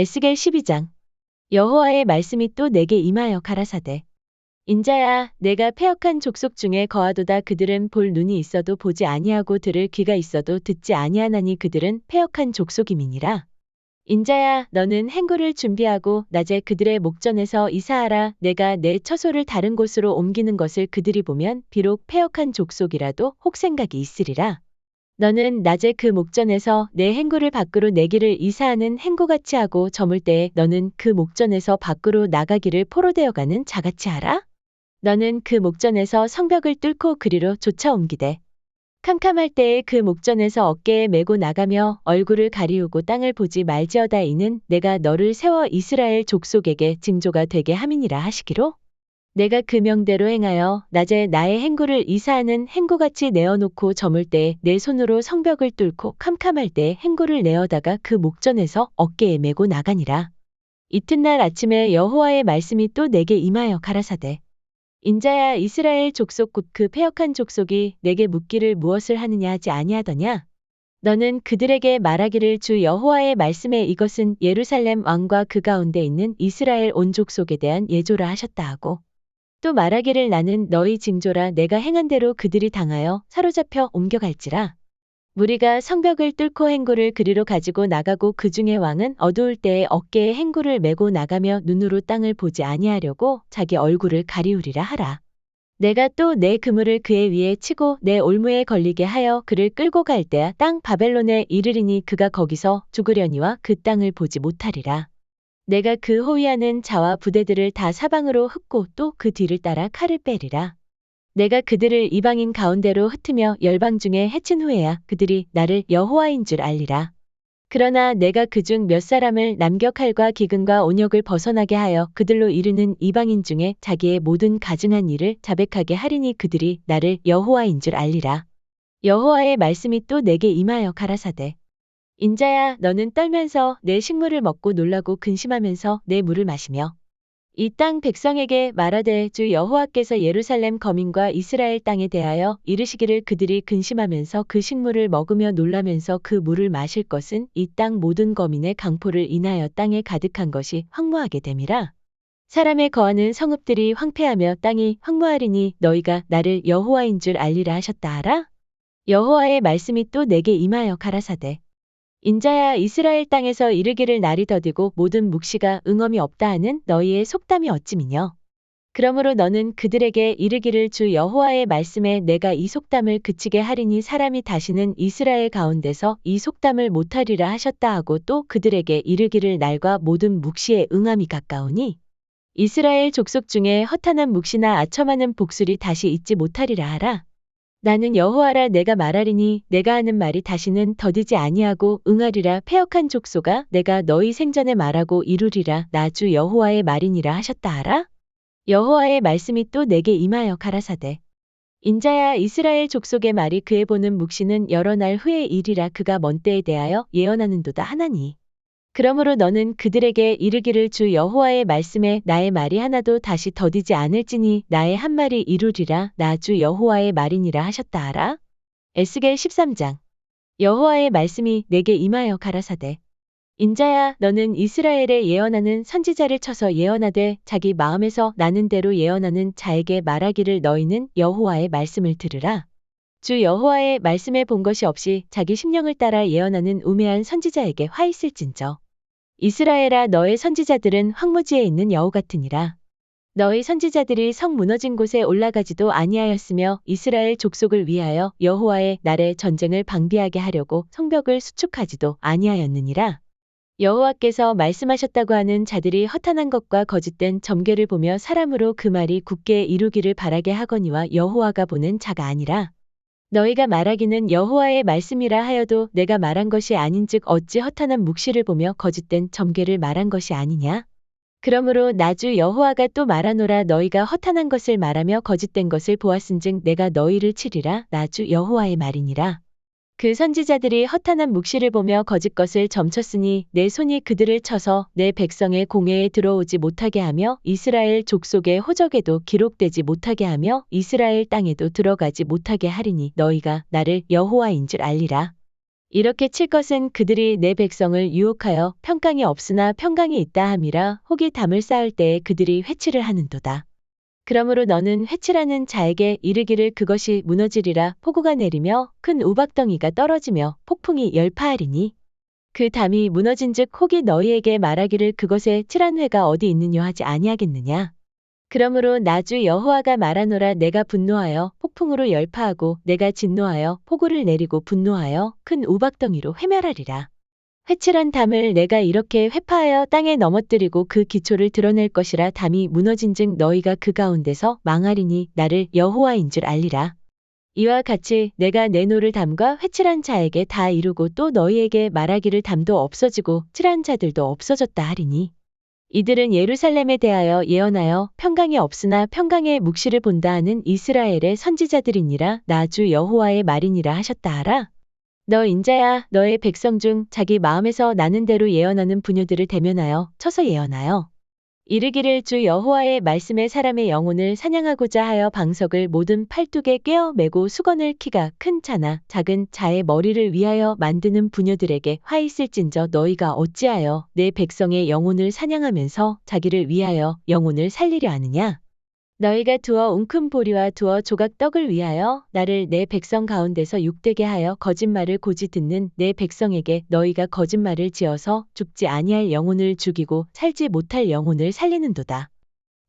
에스겔 12장. 여호와의 말씀이 또 내게 임하여 가라사대. 인자야 내가 패역한 족속 중에 거하도다 그들은 볼 눈이 있어도 보지 아니하고 들을 귀가 있어도 듣지 아니하나니 그들은 패역한 족속임이니라. 인자야 너는 행구를 준비하고 낮에 그들의 목전에서 이사하라. 내가 내 처소를 다른 곳으로 옮기는 것을 그들이 보면 비록 패역한 족속이라도 혹 생각이 있으리라 너는 낮에 그 목전에서 내 행구를 밖으로 내기를 이사하는 행구같이 하고 저물 때에 너는 그 목전에서 밖으로 나가기를 포로되어가는 자같이 하라. 너는 그 목전에서 성벽을 뚫고 그리로 쫓아 옮기되 캄캄할 때에 그 목전에서 어깨에 메고 나가며 얼굴을 가리우고 땅을 보지 말지어다 이는 내가 너를 세워 이스라엘 족속에게 징조가 되게 함이니라 하시기로 내가 그 명대로 행하여 낮에 나의 행구를 이사하는 행구같이 내어놓고 저물 때 내 손으로 성벽을 뚫고 캄캄할 때 행구를 내어다가 그 목전에서 어깨에 메고 나가니라. 이튿날 아침에 여호와의 말씀이 또 내게 임하여 가라사대. 인자야 이스라엘 족속 곧 그 패역한 족속이 내게 묻기를 무엇을 하느냐 하지 아니하더냐. 너는 그들에게 말하기를 주 여호와의 말씀에 이것은 예루살렘 왕과 그 가운데 있는 이스라엘 온 족속에 대한 예조라 하셨다 하고 또 말하기를 나는 너희 징조라 내가 행한 대로 그들이 당하여 사로잡혀 옮겨갈지라. 무리가 성벽을 뚫고 행구를 그리로 가지고 나가고 그 중에 왕은 어두울 때에 어깨에 행구를 메고 나가며 눈으로 땅을 보지 아니하려고 자기 얼굴을 가리우리라 하라. 내가 또 내 그물을 그의 위에 치고 내 올무에 걸리게 하여 그를 끌고 갈 때야 땅 바벨론에 이르리니 그가 거기서 죽으려니와 그 땅을 보지 못하리라. 내가 그 호위하는 자와 부대들을 다 사방으로 흩고 또 그 뒤를 따라 칼을 빼리라. 내가 그들을 이방인 가운데로 흩으며 열방 중에 해친 후에야 그들이 나를 여호와인 줄 알리라. 그러나 내가 그중 몇 사람을 남겨 칼과 기근과 온역을 벗어나게 하여 그들로 이르는 이방인 중에 자기의 모든 가증한 일을 자백하게 하리니 그들이 나를 여호와인 줄 알리라. 여호와의 말씀이 또 내게 임하여 가라사대. 인자야 너는 떨면서 내 식물을 먹고 놀라고 근심하면서 내 물을 마시며 이 땅 백성에게 말하되 주 여호와께서 예루살렘 거민과 이스라엘 땅에 대하여 이르시기를 그들이 근심하면서 그 식물을 먹으며 놀라면서 그 물을 마실 것은 이 땅 모든 거민의 강포를 인하여 땅에 가득한 것이 황무하게 됨이라. 사람의 거하는 성읍들이 황폐하며 땅이 황무하리니 너희가 나를 여호와인 줄 알리라 하셨다 하라. 여호와의 말씀이 또 내게 임하여 가라사대. 인자야 이스라엘 땅에서 이르기를 날이 더디고 모든 묵시가 응엄이 없다 하는 너희의 속담이 어찌미뇨. 그러므로 너는 그들에게 이르기를 주 여호와의 말씀에 내가 이 속담을 그치게 하리니 사람이 다시는 이스라엘 가운데서 이 속담을 못하리라 하셨다 하고 또 그들에게 이르기를 날과 모든 묵시의 응함이 가까우니 이스라엘 족속 중에 허탄한 묵시나 아첨하는 복술이 다시 있지 못하리라 하라. 나는 여호와라 내가 말하리니 내가 하는 말이 다시는 더디지 아니하고 응하리라 패역한 족소가 내가 너희 생전에 말하고 이루리라 나 주 여호와의 말이니라 하셨다 하라. 여호와의 말씀이 또 내게 임하여 가라사대. 인자야 이스라엘 족속의 말이 그에 보는 묵시는 여러 날 후의 일이라 그가 먼 때에 대하여 예언하는도다 하나니. 그러므로 너는 그들에게 이르기를 주 여호와의 말씀에 나의 말이 하나도 다시 더디지 않을지니 나의 한 말이 이루리라 나 주 여호와의 말이니라 하셨다 하라. 에스겔 13장 여호와의 말씀이 내게 임하여 가라사대. 인자야 너는 이스라엘에 예언하는 선지자를 쳐서 예언하되 자기 마음에서 나는 대로 예언하는 자에게 말하기를 너희는 여호와의 말씀을 들으라. 주 여호와의 말씀에 본 것이 없이 자기 심령을 따라 예언하는 우매한 선지자에게 화 있을진저. 이스라엘아 너의 선지자들은 황무지에 있는 여우 같으니라. 너희 선지자들이 성 무너진 곳에 올라가지도 아니하였으며 이스라엘 족속을 위하여 여호와의 날에 전쟁을 방비하게 하려고 성벽을 수축하지도 아니하였느니라. 여호와께서 말씀하셨다고 하는 자들이 허탄한 것과 거짓된 점괘를 보며 사람으로 그 말이 굳게 이루기를 바라게 하거니와 여호와가 보는 자가 아니라 너희가 말하기는 여호와의 말씀이라 하여도 내가 말한 것이 아닌즉 어찌 허탄한 묵시를 보며 거짓된 점괘를 말한 것이 아니냐? 그러므로 나주 여호와가 또 말하노라 너희가 허탄한 것을 말하며 거짓된 것을 보았은즉 내가 너희를 치리라 나주 여호와의 말이니라. 그 선지자들이 허탄한 묵시를 보며 거짓 것을 점쳤으니 내 손이 그들을 쳐서 내 백성의 공회에 들어오지 못하게 하며 이스라엘 족속의 호적에도 기록되지 못하게 하며 이스라엘 땅에도 들어가지 못하게 하리니 너희가 나를 여호와인 줄 알리라. 이렇게 칠 것은 그들이 내 백성을 유혹하여 평강이 없으나 평강이 있다 함이라 혹이 담을 쌓을 때에 그들이 회치를 하는도다. 그러므로 너는 회치라는 자에게 이르기를 그것이 무너지리라 폭우가 내리며 큰 우박덩이가 떨어지며 폭풍이 열파하리니 그 담이 무너진즉 혹이 너희에게 말하기를 그것에 칠한 회가 어디 있느냐 하지 아니하겠느냐. 그러므로 나주 여호와가 말하노라 내가 분노하여 폭풍으로 열파하고 내가 진노하여 폭우를 내리고 분노하여 큰 우박덩이로 회멸하리라. 회칠한 담을 내가 이렇게 회파하여 땅에 넘어뜨리고 그 기초를 드러낼 것이라 담이 무너진즉 너희가 그 가운데서 망하리니 나를 여호와인 줄 알리라. 이와 같이 내가 내 노를 담과 회칠한 자에게 다 이루고 또 너희에게 말하기를 담도 없어지고 칠한 자들도 없어졌다 하리니 이들은 예루살렘에 대하여 예언하여 평강이 없으나 평강의 묵시를 본다 하는 이스라엘의 선지자들이니라 나주 여호와의 말이니라 하셨다 하라. 너 인자야 너의 백성 중 자기 마음에서 나는 대로 예언하는 부녀들을 대면하여 쳐서 예언하여. 이르기를 주 여호와의 말씀에 사람의 영혼을 사냥하고자 하여 방석을 모든 팔뚝에 꿰어 매고 수건을 키가 큰 자나 작은 자의 머리를 위하여 만드는 부녀들에게 화 있을진저 너희가 어찌하여 내 백성의 영혼을 사냥하면서 자기를 위하여 영혼을 살리려 하느냐 너희가 두어 웅큰 보리와 두어 조각 떡을 위하여 나를 내 백성 가운데서 욕되게 하여 거짓말을 고지 듣는 내 백성에게 너희가 거짓말을 지어서 죽지 아니할 영혼을 죽이고 살지 못할 영혼을 살리는도다.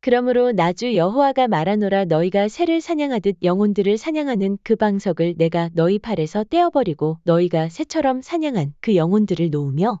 그러므로 나주 여호와가 말하노라 너희가 새를 사냥하듯 영혼들을 사냥하는 그 방석을 내가 너희 팔에서 떼어버리고 너희가 새처럼 사냥한 그 영혼들을 놓으며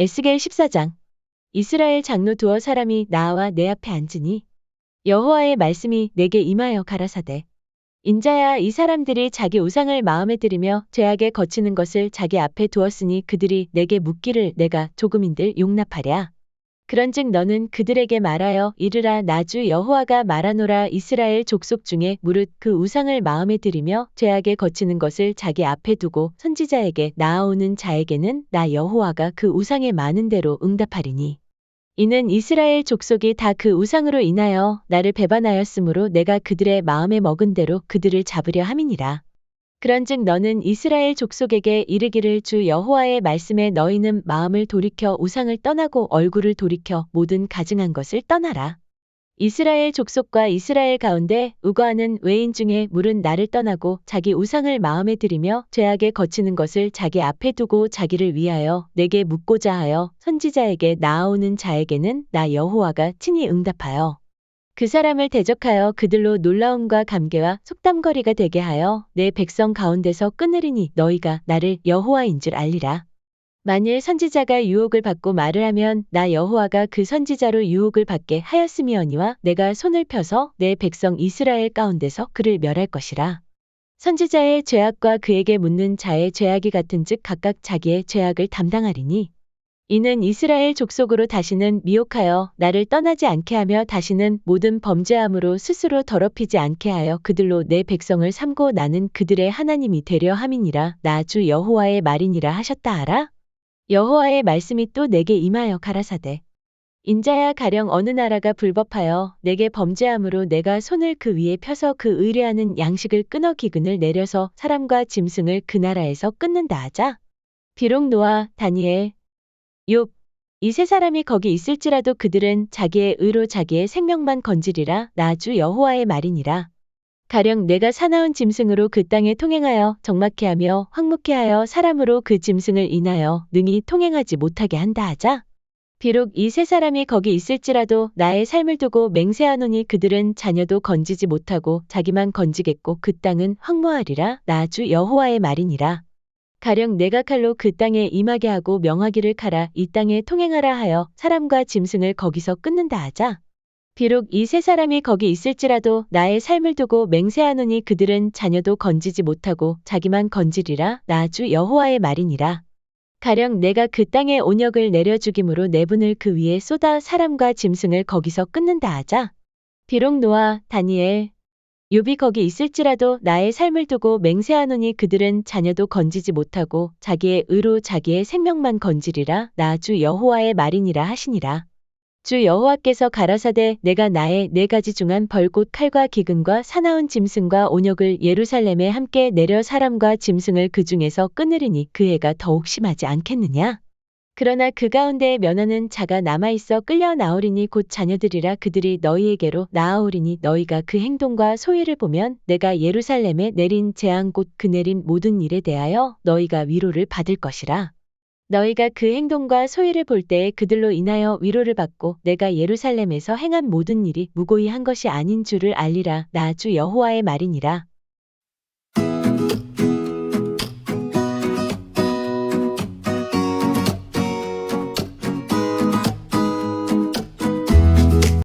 에스겔 14장 이스라엘 장로 두어 사람이 나와 내 앞에 앉으니 여호와의 말씀이 내게 임하여 가라사대. 인자야 이 사람들이 자기 우상을 마음에 들이며 죄악에 거치는 것을 자기 앞에 두었으니 그들이 내게 묻기를 내가 조금인들 용납하랴 그런즉 너는 그들에게 말하여 이르라 나주 여호와가 말하노라 이스라엘 족속 중에 무릇 그 우상을 마음에 들이며 죄악에 거치는 것을 자기 앞에 두고 선지자에게 나아오는 자에게는 나 여호와가 그 우상에 많은 대로 응답하리니 이는 이스라엘 족속이 다 그 우상으로 인하여 나를 배반하였으므로 내가 그들의 마음에 먹은 대로 그들을 잡으려 함이니라. 그런즉 너는 이스라엘 족속에게 이르기를 주 여호와의 말씀에 너희는 마음을 돌이켜 우상을 떠나고 얼굴을 돌이켜 모든 가증한 것을 떠나라. 이스라엘 족속과 이스라엘 가운데 우거하는 외인 중에 물은 나를 떠나고 자기 우상을 마음에 들이며 죄악에 거치는 것을 자기 앞에 두고 자기를 위하여 내게 묻고자 하여 선지자에게 나아오는 자에게는 나 여호와가 친히 응답하여 그 사람을 대적하여 그들로 놀라움과 감개와 속담거리가 되게 하여 내 백성 가운데서 끊으리니 너희가 나를 여호와인 줄 알리라. 만일 선지자가 유혹을 받고 말을 하면 나 여호와가 그 선지자로 유혹을 받게 하였음이어니와 내가 손을 펴서 내 백성 이스라엘 가운데서 그를 멸할 것이라. 선지자의 죄악과 그에게 묻는 자의 죄악이 같은 즉 각각 자기의 죄악을 담당하리니 이는 이스라엘 족속으로 다시는 미혹하여 나를 떠나지 않게 하며 다시는 모든 범죄함으로 스스로 더럽히지 않게 하여 그들로 내 백성을 삼고 나는 그들의 하나님이 되려 함이니라 나 주 여호와의 말이니라 하셨다 하라. 여호와의 말씀이 또 내게 임하여 가라사대. 인자야 가령 어느 나라가 불법하여 내게 범죄함으로 내가 손을 그 위에 펴서 그 의뢰하는 양식을 끊어 기근을 내려서 사람과 짐승을 그 나라에서 끊는다 하자. 비록 노아, 다니엘, 욥, 이 세 사람이 거기 있을지라도 그들은 자기의 의로 자기의 생명만 건지리라 나 주 여호와의 말이니라. 가령 내가 사나운 짐승으로 그 땅에 통행하여 적막해 하며 황묵해 하여 사람으로 그 짐승을 인하여 능히 통행하지 못하게 한다 하자. 비록 이 세 사람이 거기 있을지라도 나의 삶을 두고 맹세하노니 그들은 자녀도 건지지 못하고 자기만 건지겠고 그 땅은 황무하리라 나 주 여호와의 말이니라. 가령 내가 칼로 그 땅에 임하게 하고 명하기를 가라 이 땅에 통행하라 하여 사람과 짐승을 거기서 끊는다 하자. 비록 이 세 사람이 거기 있을지라도 나의 삶을 두고 맹세하노니 그들은 자녀도 건지지 못하고 자기만 건지리라 나주 여호와의 말이니라. 가령 내가 그 땅에 온역을 내려 죽임으로 내 분을 그 위에 쏟아 사람과 짐승을 거기서 끊는다 하자. 비록 노아, 다니엘, 욥이 거기 있을지라도 나의 삶을 두고 맹세하노니 그들은 자녀도 건지지 못하고 자기의 의로 자기의 생명만 건지리라 나 주 여호와의 말이니라 하시니라. 주 여호와께서 가라사대 내가 나의 네 가지 중한 벌곧 칼과 기근과 사나운 짐승과 온역을 예루살렘에 함께 내려 사람과 짐승을 그 중에서 끊으리니 그 해가 더욱 심하지 않겠느냐? 그러나 그 가운데 면하는 자가 남아있어 끌려 나오리니 곧 자녀들이라 그들이 너희에게로 나아오리니 너희가 그 행동과 소위를 보면 내가 예루살렘에 내린 재앙 곧 그 내린 모든 일에 대하여 너희가 위로를 받을 것이라. 너희가 그 행동과 소위를 볼 때에 그들로 인하여 위로를 받고 내가 예루살렘에서 행한 모든 일이 무고히 한 것이 아닌 줄을 알리라 나 주 여호와의 말이니라.